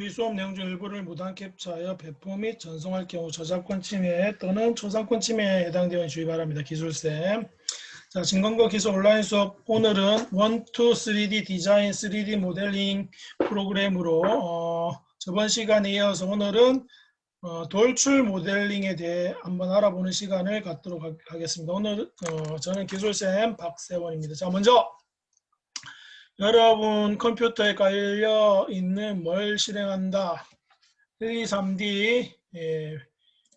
주의 수업 내용 중 일부를 무단 캡처하여 배포 및 전송할 경우 저작권 침해 또는 초상권 침해에 해당되어 주의 바랍니다. 기술쌤. 자, 진광고 기술 온라인 수업 오늘은 1, 2, 3D 디자인 3D 모델링 프로그램으로 어, 저번 시간에 이어서 오늘은 어, 돌출 모델링에 대해 한번 알아보는 시간을 갖도록 하, 하겠습니다. 오늘 어, 저는 기술쌤 박세원입니다. 자, 먼저 여러분 컴퓨터에 깔려 있는 뭘 실행한다 1, 2, 3D 예,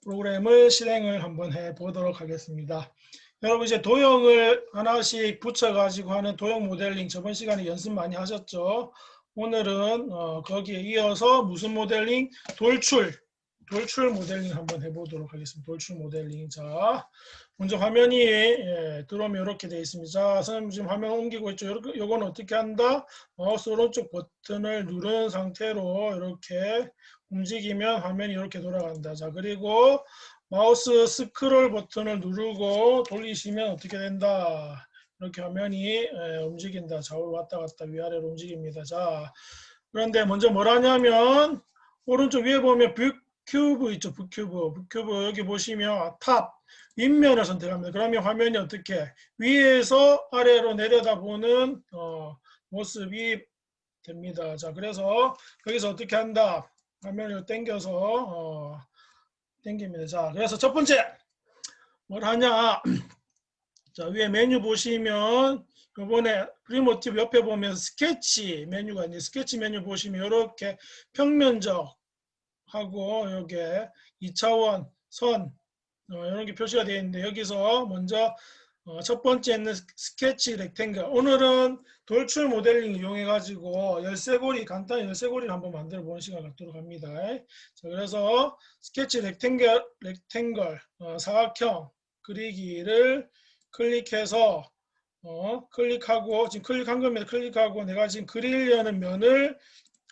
프로그램을 실행을 한번 해 보도록 하겠습니다. 여러분 이제 도형을 하나씩 붙여 가지고 하는 도형 모델링 저번 시간에 연습 많이 하셨죠? 오늘은 어, 거기에 이어서 무슨 모델링? 돌출 돌출 모델링 한번 해보도록 하겠습니다. 돌출 모델링 자 먼저 화면이 예, 들어오면 이렇게 되어 있습니다. 자, 선생님 지금 화면 옮기고 있죠. 요건 어떻게 한다? 마우스 오른쪽 버튼을 누른 상태로 이렇게 움직이면 화면이 이렇게 돌아간다. 자, 그리고 마우스 스크롤 버튼을 누르고 돌리시면 어떻게 된다? 이렇게 화면이 예, 움직인다. 좌우로 왔다 갔다 위아래로 움직입니다. 자, 그런데 먼저 뭘 하냐면 오른쪽 위에 보면 뷰 큐브 있죠. 뷰큐브. 뷰큐브 여기 보시면 탑 윗면을 선택합니다. 그러면 화면이 어떻게 위에서 아래로 내려다보는 어, 모습이 됩니다. 자, 그래서 여기서 어떻게 한다? 화면을 당겨서 어, 당깁니다. 자, 그래서 첫 번째 뭘 하냐? 자, 위에 메뉴 보시면 이번에 프리모티브 옆에 보면 스케치 메뉴가 있는데 스케치 메뉴 보시면 이렇게 평면적 하고 여기에 2차원 선 어, 이런 게 표시가 되어 있는데 여기서 먼저 어, 첫 번째는 스케치 렉탱글. 오늘은 돌출 모델링 이용해 가지고 열쇠고리 간단히 열쇠고리를 한번 만들어 보는 시간 갖도록 합니다. 자, 그래서 스케치 렉탱글 렉탱글 어, 사각형 그리기를 클릭해서 어, 클릭하고 지금 클릭한 겁니다. 클릭하고 내가 지금 그리려는 면을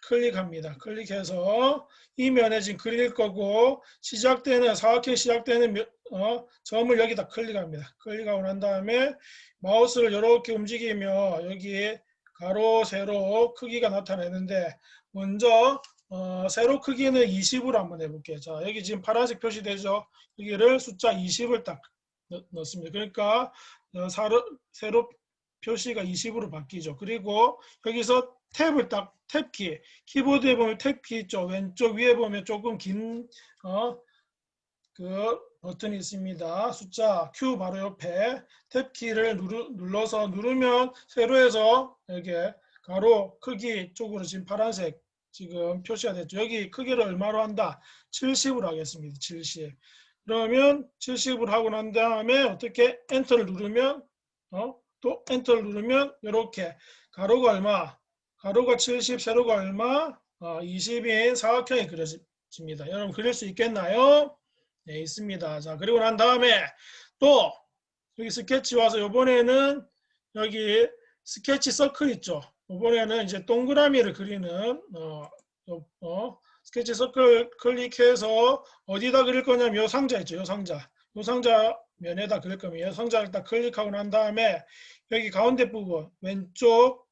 클릭합니다 클릭해서 이 면에 지금 그릴 거고 시작되는 사각형 시작되는 면- 어, 점을 여기다 클릭합니다. 클릭하고 난 다음에 마우스를 이렇게 움직이며 여기에 가로 세로 크기가 나타내는데 먼저 어, 세로 크기는 20으로 한번 해볼게요. 자 여기 지금 파란색 표시되죠. 여기를 숫자 20을 딱 넣, 넣습니다. 그러니까 어, 사로, 세로 표시가 20으로 바뀌죠. 그리고 여기서 탭을 딱 탭키 키보드에 보면 탭키 있죠. 왼쪽 위에 보면 조금 긴, 어, 그 버튼이 있습니다. 숫자 Q 바로 옆에 탭키를 누르, 눌러서 누르면 세로에서 이렇게 가로 크기 쪽으로 지금 파란색 지금 표시가 됐죠. 여기 크기를 얼마로 한다? 70으로 하겠습니다. 70. 그러면 70으로 하고 난 다음에 어떻게 엔터를 누르면 어? 또 엔터를 누르면 이렇게 가로가 얼마? 가로가 70, 세로가 얼마? 어, 20인 사각형이 그려집니다. 여러분 그릴 수 있겠나요? 네, 있습니다. 자, 그리고 난 다음에 또 여기 스케치 와서 이번에는 여기 스케치 서클 있죠. 이번에는 이제 동그라미를 그리는 어, 요- 어, 스케치 서클 클릭해서 어디다 그릴 거냐면 요 상자 있죠. 요 상자. 요 상자 면에다 그릴 겁니다. 요 상자를 딱 클릭하고 난 다음에 여기 가운데 부분 왼쪽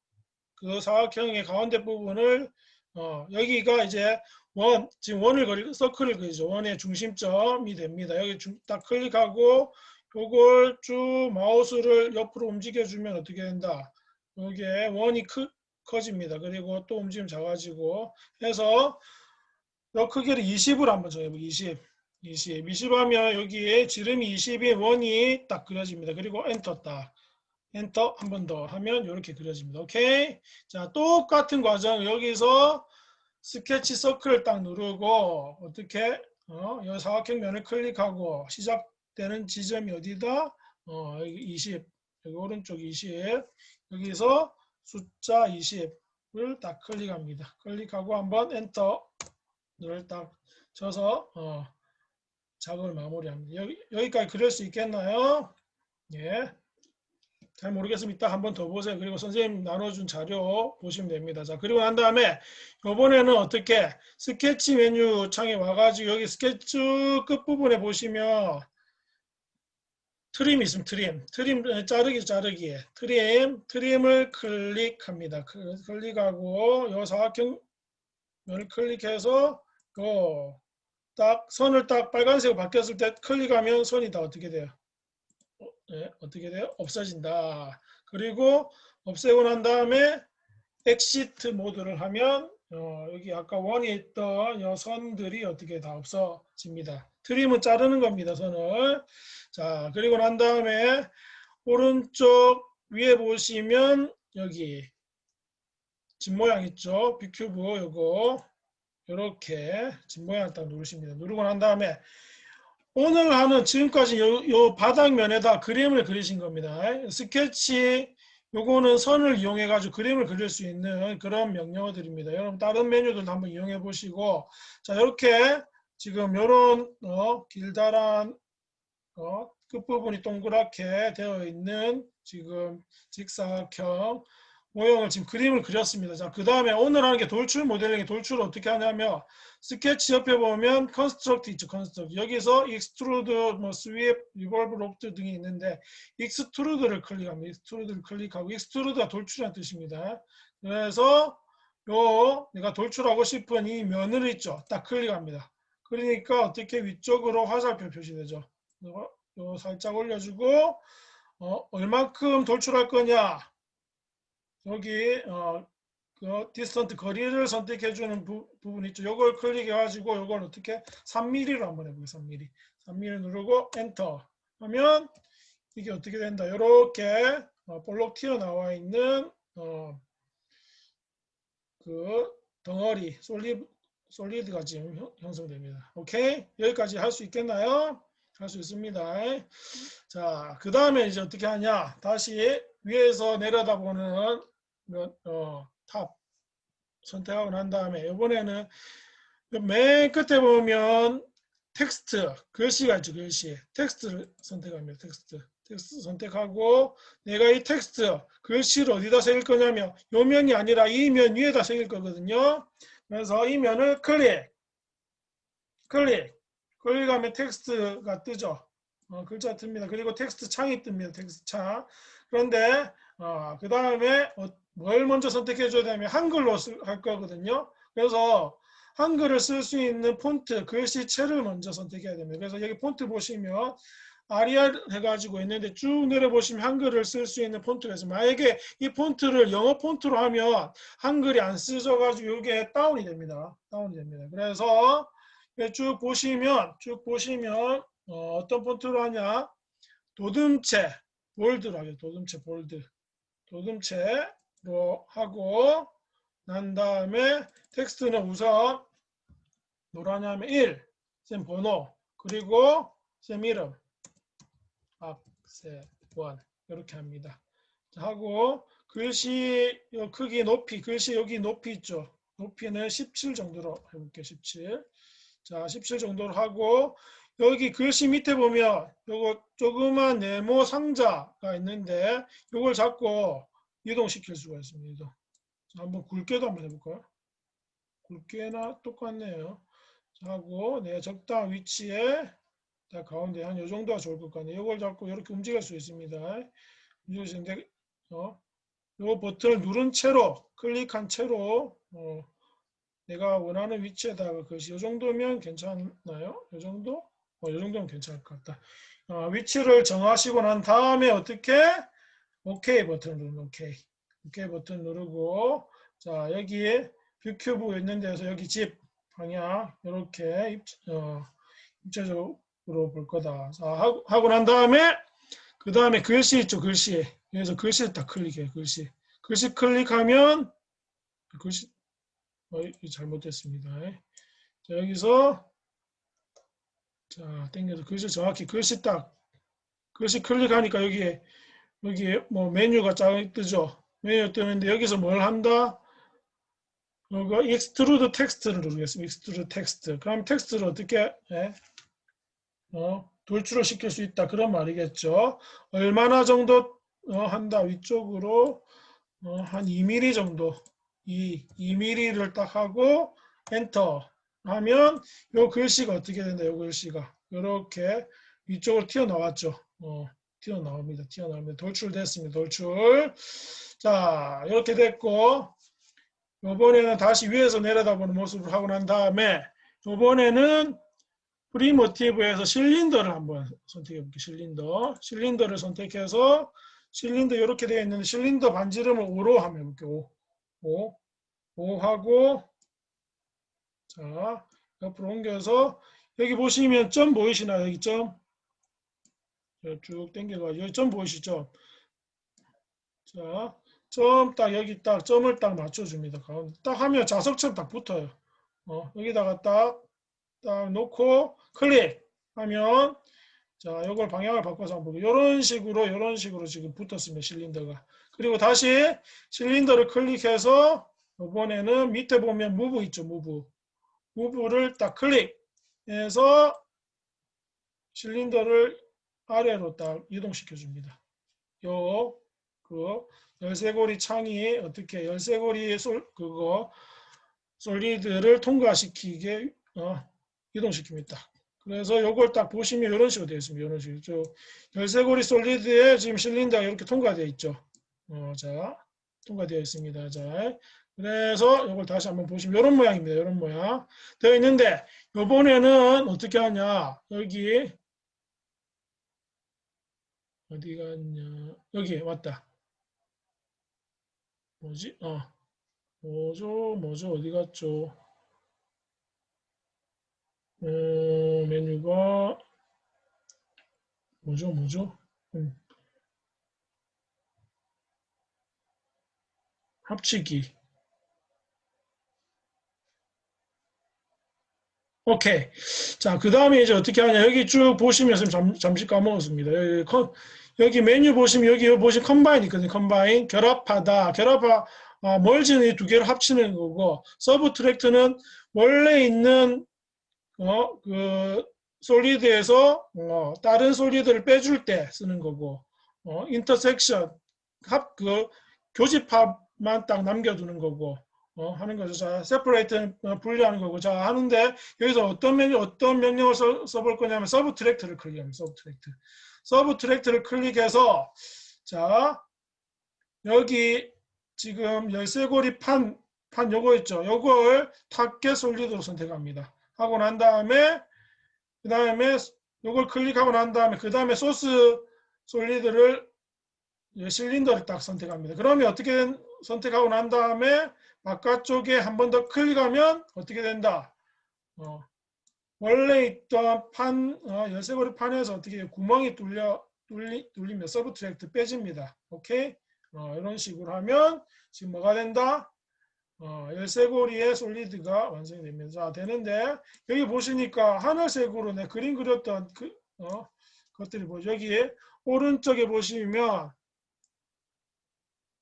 그 사각형의 가운데 부분을 어, 여기가 이제 원 지금 원을 그리 서클을 그리죠. 원의 중심점이 됩니다. 여기 중, 딱 클릭하고 요걸 쭉 마우스를 옆으로 움직여 주면 어떻게 된다. 여기에 원이 크, 커집니다. 그리고 또 움직임 작아지고 해서 요 크기를 20으로 한번 정해보고 20 20 20 하면 여기에 지름이 20인 원이 딱 그려집니다. 그리고 엔터 딱 엔터 한 번 더 하면 이렇게 그려집니다. 오케이. 자, 똑같은 과정 여기서 스케치 서클을 딱 누르고 어떻게 어, 이 사각형 면을 클릭하고 시작되는 지점이 어디다? 어, 여기 20. 여기 오른쪽 20. 여기서 숫자 20을 딱 클릭합니다. 클릭하고 한번 엔터를 딱 쳐서 어, 작업을 마무리합니다. 여기, 여기까지 그릴 수 있겠나요? 예. 잘 모르겠으면 이따 한번 더 보세요. 그리고 선생님 나눠준 자료 보시면 됩니다. 자, 그리고 난 다음에 이번에는 어떻게 스케치 메뉴 창에 와가지고 여기 스케치 끝부분에 보시면 트림 있으면 트림, 트림 에, 자르기 자르기, 트림, 트림을 클릭합니다. 클- 클릭하고 요 사각형 면을 클릭해서 요, 딱 선을 딱 빨간색으로 바뀌었을 때 클릭하면 선이 다 어떻게 돼요? 어, 네, 어떻게 돼요? 없어진다. 그리고 없애고 난 다음에 엑시트 모드를 하면 어, 여기 아까 원에 있던 요 선들이 어떻게 다 없어집니다. 트림은 자르는 겁니다. 선을. 자 그리고 난 다음에 오른쪽 위에 보시면 여기 집 모양 있죠? 빅큐브 요거 이렇게 집 모양 딱 누르십니다. 누르고 난 다음에 오늘 하는 지금까지 요, 요 바닥면에다 그림을 그리신 겁니다. 스케치 요거는 선을 이용해 가지고 그림을 그릴 수 있는 그런 명령어들입니다. 여러분 다른 메뉴들도 한번 이용해 보시고 자 이렇게 지금 요런 어, 길다란 어, 끝부분이 동그랗게 되어 있는 지금 직사각형 모형을 지금 그림을 그렸습니다. 자, 그 다음에 오늘 하는 게 돌출 모델링, 돌출을 어떻게 하냐면 스케치 옆에 보면 컨스트럭트 있죠, 컨스트럭트. 여기서 익스트루드, 뭐 스윕, 리볼브, 롭트 등이 있는데 익스트루드를 클릭합니다. 익스트루드를 클릭하고 익스트루드가 돌출이라는 뜻입니다. 그래서 요 내가 돌출하고 싶은 이 면을 있죠, 딱 클릭합니다. 그러니까 어떻게 위쪽으로 화살표 표시되죠. 요, 요 살짝 올려주고 어, 얼만큼 돌출할 거냐 여기 어, 그 디스턴트 거리를 선택해 주는 부, 분 있죠. 요걸 클릭해 가지고 요걸 어떻게 3mm로 한번 해 보겠습니다. 3mm. 3mm 누르고 엔터 하면 이게 어떻게 된다. 이렇게 어, 볼록 튀어나와 있는 어, 그 덩어리 솔리, 솔리드가 지금 형- 형성됩니다. 오케이? 여기까지 할 수 있겠나요? 할 수 있습니다. 자, 그 다음에 이제 어떻게 하냐? 다시 위에서 내려다보는 면- 어, 탑 선택하고 난 다음에 이번에는 맨 끝에 보면 텍스트 글씨가 있죠 글씨. 텍스트를 선택합니다 텍스트. 텍스트 선택하고 내가 이 텍스트 글씨를 어디다 새길 거냐면 요 면이 아니라 이 면 위에다 새길 거거든요. 그래서 이 면을 클릭 클릭. 클릭하면 텍스트가 뜨죠 어, 글자 뜹니다 그리고 텍스트 창이 뜹니다 텍스트 창 그런데 어, 그 다음에 뭘 먼저 선택해 줘야 되면 한글로 쓸- 할 거거든요. 그래서 한글을 쓸 수 있는 폰트, 글씨체를 먼저 선택해야 됩니다. 그래서 여기 폰트 보시면 아리알 해가지고 있는데 쭉 내려보시면 한글을 쓸 수 있는 폰트가 있어요. 만약에 이 폰트를 영어 폰트로 하면 한글이 안 쓰져가지고 이게 다운이 됩니다. 다운이 됩니다. 그래서 쭉 보시면 쭉 보시면 어, 떤 폰트로 하냐 도듬체 볼드로 하죠. 도듬체 볼드 도듬체로 하고 난 다음에 텍스트는 우선 뭐라냐면 1, 쌤 번호 그리고 쌤 이름 박세원 이렇게 합니다. 자, 하고 글씨 요 크기 높이 글씨 여기 높이 있죠. 높이는 17 정도로 해볼게요. 17. 자, 17 정도로 하고 여기 글씨 밑에 보면 요거 조그만 네모 상자가 있는데 요걸 잡고 이동시킬 수가 있습니다. 한번 굵게도 한번 해볼까요? 굵게나 똑같네요. 자, 하고 내 적당한 위치에 딱 가운데 한 요 정도가 좋을 것 같네요. 이걸 잡고 이렇게 움직일 수 있습니다. 있는데 어, 요 버튼을 누른 채로 클릭한 채로 어, 내가 원하는 위치에다가 글씨 요 정도면 괜찮나요? 요 정도? 어, 요 정도면 괜찮을 것 같다. 어, 위치를 정하시고 난 다음에 어떻게 OK 버튼 누르면 OK. OK 버튼 누르고 자 여기에 뷰 큐브 있는 데서 여기 집 방향 이렇게 입, 어, 입체적으로 볼 거다. 자 하고, 하고 난 다음에 그 다음에 글씨 있죠 글씨. 여기서 글씨를 딱 클릭해요 글씨. 글씨 클릭하면 글씨 어, 잘못됐습니다. 자 여기서 자 땡겨서 글씨 정확히 글씨 딱 글씨 클릭하니까 여기에 여기에 뭐 메뉴가 쫙 뜨죠. 메뉴 뜨는데 여기서 뭘 한다? 이거 익스트루드 텍스트를 누르겠습니다. 익스트루드 텍스트. 그럼 텍스트를 어떻게 해? 어, 돌출을 시킬 수 있다. 그런 말이겠죠. 얼마나 정도 어, 한다. 위쪽으로 어, 한 2mm 정도. 이 2mm를 딱 하고 엔터 하면 요 글씨가 어떻게 된다. 요 글씨가 이렇게 위쪽으로 튀어나왔죠. 어, 튀어나옵니다. 튀어나옵니다. 돌출됐습니다. 돌출. 자, 이렇게 됐고 요번에는 다시 위에서 내려다보는 모습을 하고 난 다음에 요번에는 프리모티브에서 실린더를 한번 선택해 볼게요. 실린더. 실린더를 선택해서 실린더 이렇게 되어 있는데 실린더 반지름을 5로 한번 해볼게요. 5. 5. 5 하고 자 옆으로 옮겨서 여기 보시면 점 보이시나요? 여기 점. 쭉 당겨가지고 여기 점 보이시죠? 자, 점 딱 여기 딱 점을 딱 맞춰줍니다. 가운데 딱 하면 자석처럼 딱 붙어요. 어, 여기다가 딱, 딱 놓고 클릭하면 자, 요걸 방향을 바꿔서 한번 보고 이런 식으로 이런 식으로 지금 붙었습니다. 실린더가. 그리고 다시 실린더를 클릭해서 이번에는 밑에 보면 무브 있죠. 무브. 무브를 딱 클릭해서 실린더를 아래로 딱 이동시켜 줍니다. 요, 그 열쇠고리 창이 어떻게 열쇠고리 솔, 그거 솔리드를 통과시키게 어, 이동시킵니다. 그래서 요걸 딱 보시면 이런 식으로 되어 있습니다. 이런 식으로. 저 열쇠고리 솔리드에 지금 실린더가 이렇게 통과되어 있죠. 어, 자, 통과되어 있습니다. 자, 그래서 이걸 다시 한번 보시면 이런 모양입니다. 이런 모양 되어 있는데 이번에는 어떻게 하냐? 여기 어디 갔냐? 여기 왔다. 뭐지? 어. 뭐죠? 뭐죠? 어디 갔죠? 어, 메뉴가 뭐죠? 뭐죠? 음. 합치기. 오케이. 자, 그 다음에 이제 어떻게 하냐. 여기 쭉 보시면 잠, 잠시 까먹었습니다. 여기, 컨, 여기 메뉴 보시면 여기 보시면 컴바인 있거든요. 컴바인. 결합하다. 결합하, 아, 멀지는 이 두 개를 합치는 거고, 서브트랙트는 원래 있는, 어, 그, 솔리드에서, 어, 다른 솔리드를 빼줄 때 쓰는 거고, 어, 인터섹션, 합, 그, 교집합만 딱 남겨두는 거고, 어, 하는 거죠. 자, separate 분리하는 거고. 자, 하는데 여기서 어떤 메뉴, 어떤 명령을 써, 써볼 거냐면. 서브 트랙트. 서브 트랙트를 클릭해서 자, 여기 지금 열쇠고리 판, 판 요거 있죠. 요걸 탑겟 솔리드로 선택합니다. 하고 난 다음에 그 다음에 요걸 클릭하고 난 다음에 그 다음에 소스 솔리드를 실린더를 딱 선택합니다. 그러면 어떻게 선택하고 난 다음에 바깥쪽에 한 번 더 클릭하면 어떻게 된다? 어, 원래 있던 판, 어, 열쇠고리 판에서 어떻게 구멍이 뚫려, 뚫리, 뚫리면 서브 트랙트 빼집니다. 오케이? 어, 이런 식으로 하면 지금 뭐가 된다? 어, 열쇠고리의 솔리드가 완성이 됩니다. 자, 되는데 여기 보시니까 하늘색으로 내 그림 그렸던 그, 어, 것들이 뭐죠? 여기 오른쪽에 보시면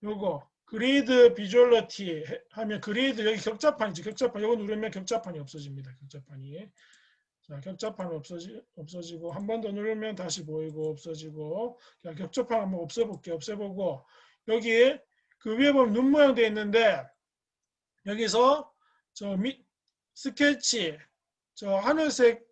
요거 그리드 비주얼러티 하면 그리드 여기 격자판이지 격자판. 이거 누르면 격자판이 없어집니다 격자판이. 자 격자판 없어지, 없어지고 한 번 더 누르면 다시 보이고 없어지고. 자, 격자판 한번 없애볼게요. 없애보고. 여기 그 위에 보면 눈 모양 되어 있는데 여기서 저 밑 스케치 저 하늘색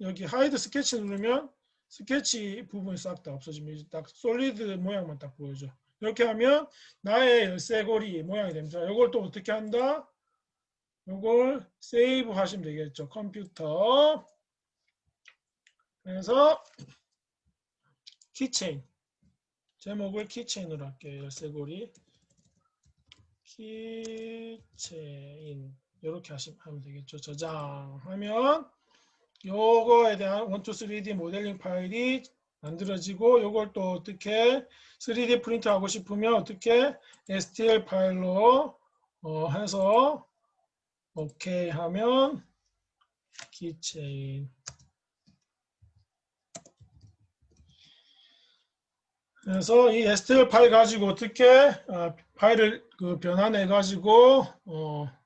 여기 하이드 스케치 누르면 스케치 부분이 싹 다 없어집니다. 딱 솔리드 모양만 딱 보여줘 이렇게 하면 나의 열쇠고리 모양이 됩니다. 이걸 또 어떻게 한다? 이걸 세이브 하시면 되겠죠. 컴퓨터. 그래서 키체인. 제목을 키체인으로 할게요. 열쇠고리. 키체인. 이렇게 하시면 되겠죠. 저장하면 요거에 대한 1, 2, 3D 모델링 파일이 만들어지고 이걸 또 어떻게 3D 프린트 하고 싶으면 어떻게 STL 파일로 어 해서 오케이 하면 키체인 그래서 이 STL 파일 가지고 어떻게 아, 파일을 그 변환해 가지고 어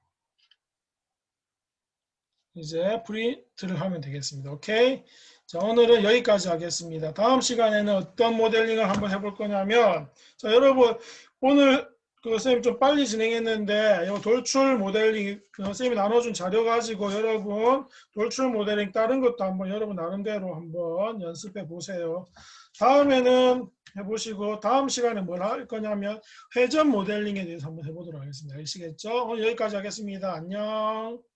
이제 프린트를 하면 되겠습니다. 오케이. 자, 오늘은 여기까지 하겠습니다. 다음 시간에는 어떤 모델링을 한번 해볼 거냐면, 자, 여러분, 오늘 그 선생님 좀 빨리 진행했는데, 이 돌출 모델링, 그 선생님이 나눠준 자료 가지고 여러분, 돌출 모델링 다른 것도 한번 여러분 나름대로 한번 연습해 보세요. 다음에는 해보시고 다음 시간에 뭘 할 거냐면 회전 모델링에 대해서 한번 해보도록 하겠습니다. 아시겠죠? 오늘 여기까지 하겠습니다. 안녕.